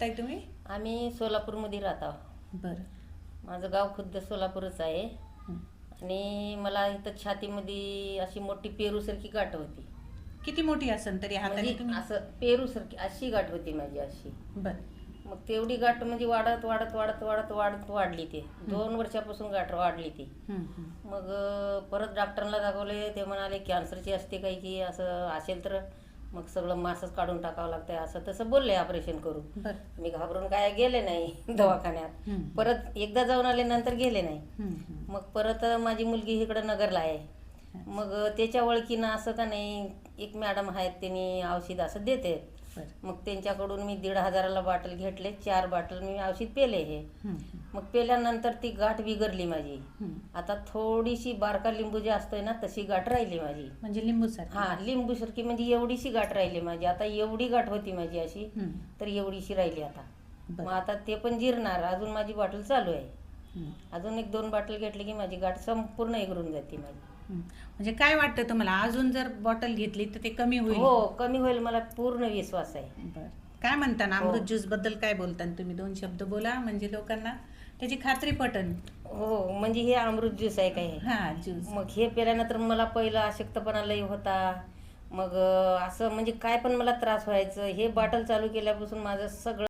राहताय तुम्ही? आम्ही सोलापूरमध्ये राहतो. बरं. माझं गाव खुद्द सोलापूरच आहे. आणि मला इथं छातीमध्ये अशी मोठी पेरूसारखी गाठ होती. किती मोठी असेल तरी हाताने म्हणजे तुम्ही? असं पेरूसारखी अशी गाठ होती माझी अशी. बरं. मग तेवढी गाठ म्हणजे वाढत वाढत वाढत वाढत वाढत वाढली ती. दोन वर्षापासून गाठ वाढली ती. हं, हं. मग अं, परत डॉक्टरला दाखवले. ते म्हणाले कॅन्सरची असते काही की असं असेल तर मग सगळं मासच काढून टाकावं लागतंय असं तसं बोलले ऑपरेशन करू मी घाबरून काय गेले नाही दवाखान्यात. परत एकदा जाऊन आले नंतर गेले नाही. मग परत माझी मुलगी इकडं नगरला आहे. मग त्याच्या ओळखीनं असं का नाही एक मॅडम आहेत त्यांनी औषध असं देते. मग त्यांच्याकडून मी दीड हजाराला बाटल घेतले चार बाटल मी औषध पेले हे. मग पेल्यानंतर ती गाठ बिगरली माझी. आता थोडीशी बारका लिंबू जे असतोय ना तशी गाठ राहिली माझी. म्हणजे लिंबू सारखी. हा लिंबू सारखी म्हणजे एवढीशी गाठ राहिली माझी. आता एवढी गाठ होती माझी अशी. तर एवढीशी राहिली आता. मग आता ते पण जिरणार. अजून माझी बॉटल चालू आहे. अजून एक दोन बाटल घेतली की माझी गाठ संपूर्ण एगरून जाते माझी. म्हणजे काय वाटतं तुम्हाला? अजून जर बॉटल घेतली तर ते कमी होईल? हो कमी होईल. मला पूर्ण विश्वास आहे. बरं. काय म्हणता ना हो. अमृत ज्यूसबद्दल काय बोलता तुम्ही दोन शब्द बोला म्हणजे लोकांना त्याची खात्री पटन. हो म्हणजे हे अमृत ज्यूस आहे काय हा? ज्यूस. मग हे पेल्यानंतर मला पहिलं अशक्तपणा लई होता. मग असं म्हणजे काय पण मला त्रास व्हायचं. हे बॉटल चालू केल्यापासून माझं सगळं